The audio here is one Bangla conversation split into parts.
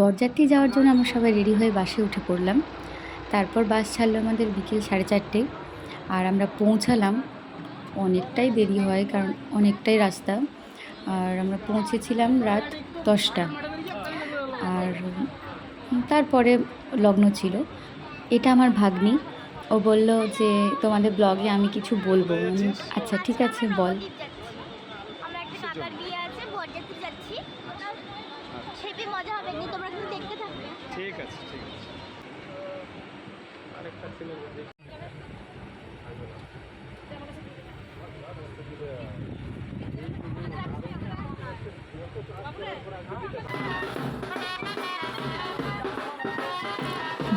বরযাত্রী যাওয়ার জন্য আমরা সবাই রেডি হয়ে বাসে উঠে পড়লাম। তারপর বাস ছাড়লো আমাদের বিকেল সাড়ে চারটে। আর আমরা পৌঁছালাম অনেকটাই দেরি হয়, কারণ অনেকটাই রাস্তা। আর আমরা পৌঁছেছিলাম রাত দশটা। আর তারপরে লগ্ন ছিল। এটা আমার ভাগ্নি। ও বলল যে, তোমাদের ব্লগে আমি কিছু বলব। আচ্ছা ঠিক আছে, বল আমরা একটা কাকার বিয়ে আছে বরযাত্রী যাচ্ছি হেবি মজা হবে কিন্তু তোমরা কিন্তু দেখতে থাকবে ঠিক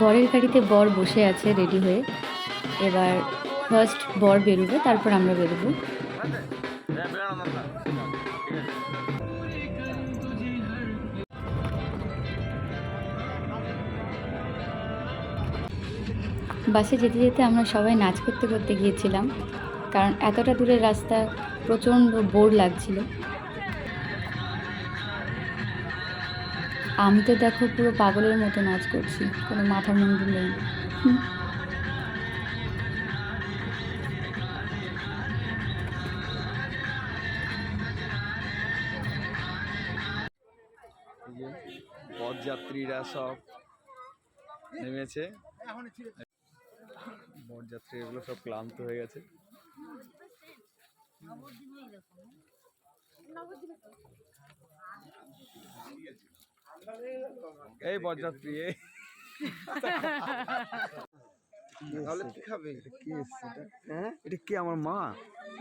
বরের গাড়িতে বর বসে আছে রেডি হয়ে। এবার ফার্স্ট বর বেরোবে তারপর আমরা বেরোবো। বাসে যেতে যেতে আমরা সবাই নাচ করতে করতে গিয়েছিলাম, কারণ এতটা দূরের রাস্তা প্রচণ্ড বোর লাগছিল। আমি তো দেখো পুরো পাগলের মতো নাচ করছি, কোনো মাথা মুন্ডু নেই। বরযাত্রীরা সব নেমেছে। বরযাত্রী এগুলো সব ক্লান্ত হয়ে গেছে। এই বরযাত্রী এই। তাহলে কি খাবে? কি হ্যাঁ? এটা কি আমার মা?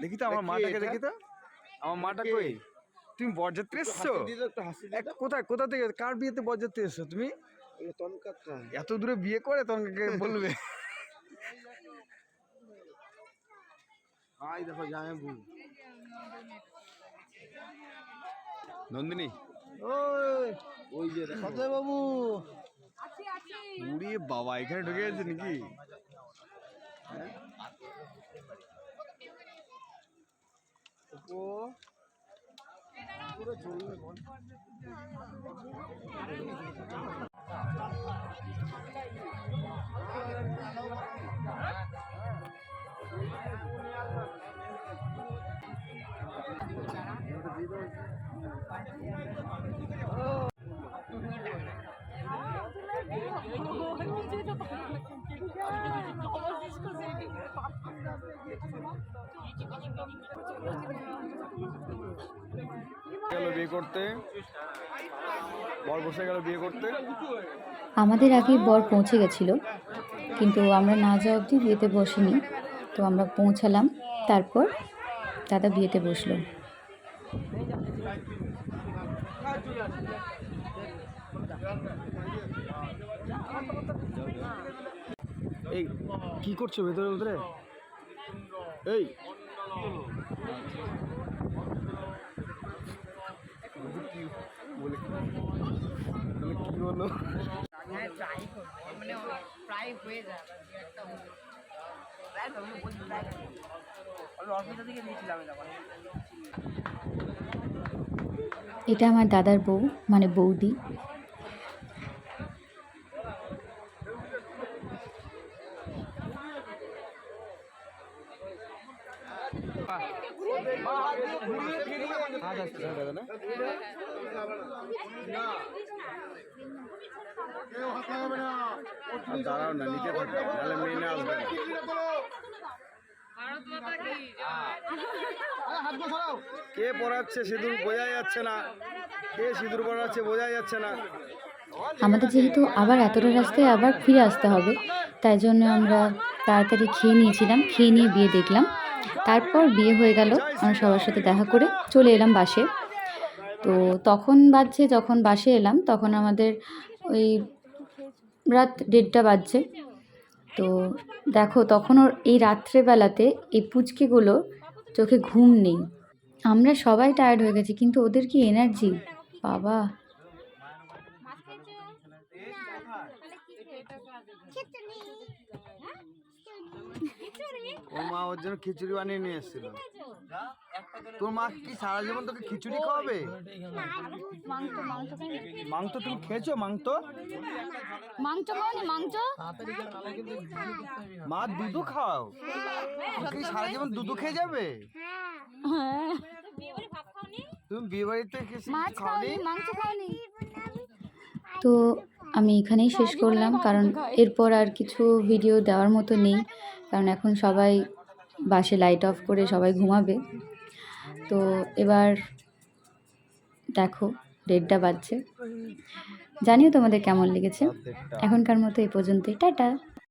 দেখি তো আমার এটা কে? মাটাকে দেখি তো। আমার মাটা কই? তুমি বরযাত্রী এসছো? কোথায় কোথা থেকে কার বিয়েতে বরযাত্রী এসছো তুমি? এত দূরে বিয়ে করে তোমাকে বলবে? আই দেখো জামাই বউ নন্দিনী? ওই ওই যে সজয় বাবু। উড়িয়ে বাবা এখানে ঢুকে গেছে নাকি? পুরো চলবে বল। আমাদের আগে বর পৌঁছে গেছিল, কিন্তু আমরা না যাওয়া অবধি বিয়েতে বসিনি। তো আমরা পৌঁছালাম, তারপর দাদা বিয়েতে বসল। এই কি করছ ভেতরে ভেতরে? এই। এটা আমার দাদার বউ মানে বৌদি। দাঁড়াও না নিচে নাহলে মেয়ে আসবে কে পড়াচ্ছে সিঁদুর বোঝা যাচ্ছে না কে সিঁদুর পড়াচ্ছে বোঝা যাচ্ছে না আমাদের যেহেতু আবার এতটা রাস্তায় আবার ফিরে আসতে হবে, তাই জন্য আমরা তাড়াতাড়ি খেয়ে নিয়েছিলাম, খেয়ে নিয়ে বিয়ে দেখলাম। তারপর বিয়ে হয়ে গেল, আমরা সবার সাথে দেখা করে চলে এলাম বাসে। তো তখন বাজছে, যখন বাসে এলাম, তখন আমাদের ওই রাত দেড়টা বাজছে। তো দেখো তখন ওর এই রাত্রেবেলাতে এই পুচকেগুলো চোখে ঘুম নেই। আমরা সবাই টায়ার্ড হয়ে গেছি, কিন্তু ওদের কি এনার্জি বাবা। ওর মা ওর জন্য খিচুড়ি বানিয়ে নিয়ে এসেছিল। তোর মা কি সারা জীবন তোকে খিচুড়ি খাওয়াবে? মাংস তুমি খেয়েছো মাংস? মাংস খাওনি মাংস? মা দুধু খাও। তুমি কি সারা জীবন দুধু খেয়ে যাবে? হ্যাঁ। তুমি বিয়ে বাড়িতে খাওনি? মাংস খাওনি। তো আমি এখানেই শেষ করলাম কারণ এরপর আর কিছু ভিডিও দেওয়ার মতো নেই। কারণ এখন সবাই বাসে লাইট অফ করে সবাই ঘুমাবে। তো এবার দেখো দেড়টা বাজছে। জানিও তোমাদের কেমন লেগেছে? এখনকার মতো এই পর্যন্তই। টাটা!